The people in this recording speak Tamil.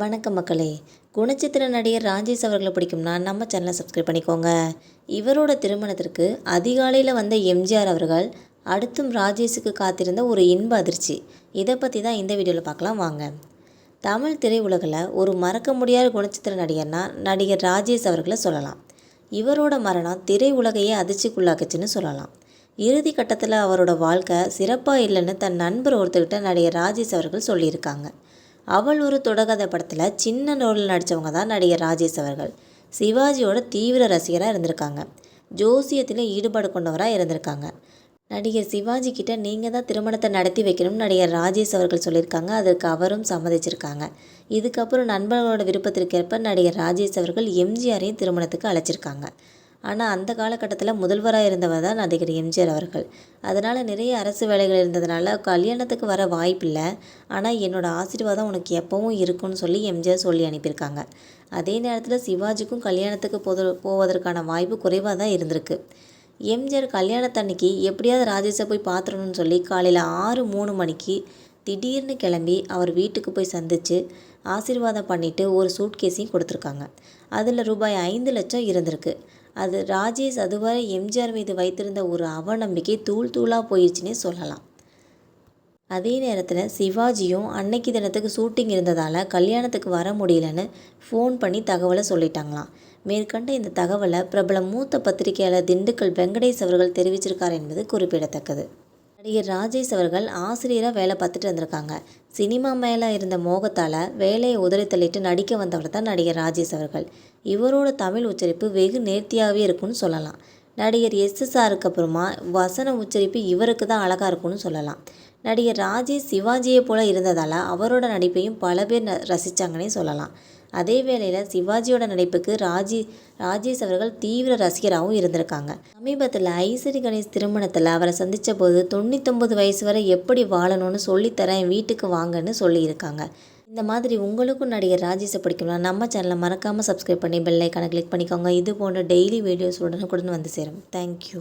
வணக்கம் மக்களே. குணச்சித்திர நடிகர் ராஜேஷ் அவர்களை பிடிக்கும்னா நம்ம சேனலை சப்ஸ்கிரைப் பண்ணிக்கோங்க. இவரோட திருமணத்திற்கு அதிகாலையில் வந்த எம்ஜிஆர் அவர்கள் அடுத்தும் ராஜேஷுக்கு காத்திருந்த ஒரு இன்ப அதிர்ச்சி. இதை பற்றி தான் இந்த வீடியோவில் பார்க்கலாம் வாங்க. தமிழ் திரையுலகில் ஒரு மறக்க முடியாத குணச்சித்திர நடிகர்னா நடிகர் ராஜேஷ் அவர்களை சொல்லலாம். இவரோட மரணம் திரையுலகையே அதிர்ச்சிக்குள்ளாக்குச்சுன்னு சொல்லலாம். இறுதி கட்டத்தில் அவரோட வாழ்க்கை சிறப்பாக இல்லைன்னு தன் நண்பர் ஒருத்தர்கிட்ட நடிகர் ராஜேஷ் அவர்கள் சொல்லியிருக்காங்க. அவள் ஒரு தொடக்கதை படத்தில் சின்ன ரோலில் நடித்தவங்க தான் நடிகர் ராஜேஷ் அவர்கள். சிவாஜியோட தீவிர ரசிகராக இருந்திருக்காங்க. ஜோசியத்தில் ஈடுபாடு கொண்டவராக இருந்திருக்காங்க. நடிகர் சிவாஜி கிட்ட நீங்கள் தான் திருமணத்தை நடத்தி வைக்கணும்னு நடிகர் ராஜேஷ் அவர்கள் சொல்லியிருக்காங்க. அதற்கு அவரும் சம்மதிச்சிருக்காங்க. இதுக்கப்புறம் நண்பர்களோட விருப்பத்திற்கேற்ப நடிகர் ராஜேஷ் அவர்கள் எம்ஜிஆரையும் திருமணத்துக்கு அழைச்சிருக்காங்க. ஆனால் அந்த காலகட்டத்தில் முதல்வராக இருந்தவர் தான் நடிகர் எம்ஜிஆர் அவர்கள். அதனால் நிறைய அரசு வேலைகள் இருந்ததுனால கல்யாணத்துக்கு வர வாய்ப்பில்லை. ஆனால் என்னோடய ஆசீர்வாதம் உனக்கு எப்பவும் இருக்கும்னு சொல்லி எம்ஜிஆர் சொல்லி அனுப்பியிருக்காங்க. அதே நேரத்தில் சிவாஜிக்கும் கல்யாணத்துக்கு போத போவதற்கான வாய்ப்பு குறைவாக தான் இருந்திருக்கு. எம்ஜிஆர் கல்யாணத்தன்னைக்கு எப்படியாவது ராஜேஷை போய் பார்த்துடணும்னு சொல்லி காலையில் ஆறு மூணு மணிக்கு திடீர்னு கிளம்பி அவர் வீட்டுக்கு போய் சந்தித்து ஆசீர்வாதம் பண்ணிவிட்டு ஒரு சூட்கேஸையும் கொடுத்துருக்காங்க. அதில் ரூபாய் ஐந்து லட்சம் இருந்திருக்கு. அது ராஜேஷ் அதுவரை எம்ஜிஆர் மீது வைத்திருந்த ஒரு அவநம்பிக்கை தூள் தூளாக போயிடுச்சுன்னே சொல்லலாம். அதே நேரத்தில் சிவாஜியும் அன்னைக்கு தினத்துக்கு ஷூட்டிங் இருந்ததால் கல்யாணத்துக்கு வர முடியலன்னு ஃபோன் பண்ணி தகவலை சொல்லிட்டாங்களாம். மேற்கண்ட இந்த தகவலை பிரபல மூத்த பத்திரிகையாளர் திண்டுக்கல் வெங்கடேஷ் அவர்கள் தெரிவிச்சிருக்கார் என்பது குறிப்பிடத்தக்கது. நடிகர் ராஜேஷ் அவர்கள் ஆசிரியராக வேலை பார்த்துட்டு வந்திருக்காங்க. சினிமா மேலே இருந்த மோகத்தால் வேலையை உதறி தள்ளிட்டு நடிக்க வந்தவர் தான் நடிகர் ராஜேஷ் அவர்கள். இவரோட தமிழ் உச்சரிப்பு வெகு நேர்த்தியாகவே இருக்கும்னு சொல்லலாம். நடிகர் எஸ்எஸ்ஆருக்கு அப்புறமா வசன உச்சரிப்பு இவருக்கு தான் அழகாக இருக்கும்னு சொல்லலாம். நடிகர் ராஜேஷ் சிவாஜியை போல இருந்ததால் அவரோட நடிப்பையும் பல பேர் ரசித்தாங்கன்னே சொல்லலாம். அதே வேளையில் சிவாஜியோட நடிப்புக்கு ராஜி ராஜேஷ் அவர்கள் தீவிர ரசிகராகவும் இருந்திருக்காங்க. சமீபத்தில் ஐஸ்வரி கணேஷ் திருமணத்தில் அவரை சந்தித்த போது தொண்ணூத்தொம்பது வயசு வரை எப்படி வாழணும்னு சொல்லித்தரேன் வீட்டுக்கு வாங்கன்னு சொல்லியிருக்காங்க. இந்த மாதிரி உங்களுக்கும் நடிகர் ராஜேஷை பிடிக்கும்னா நம்ம சேனலை மறக்காமல் சப்ஸ்கிரைப் பண்ணி பெல் ஐக்கானை கிளிக் பண்ணிக்கோங்க. இது போன்ற டெய்லி வீடியோஸ் உடனுக்குடன் வந்து சேரும். தேங்க்யூ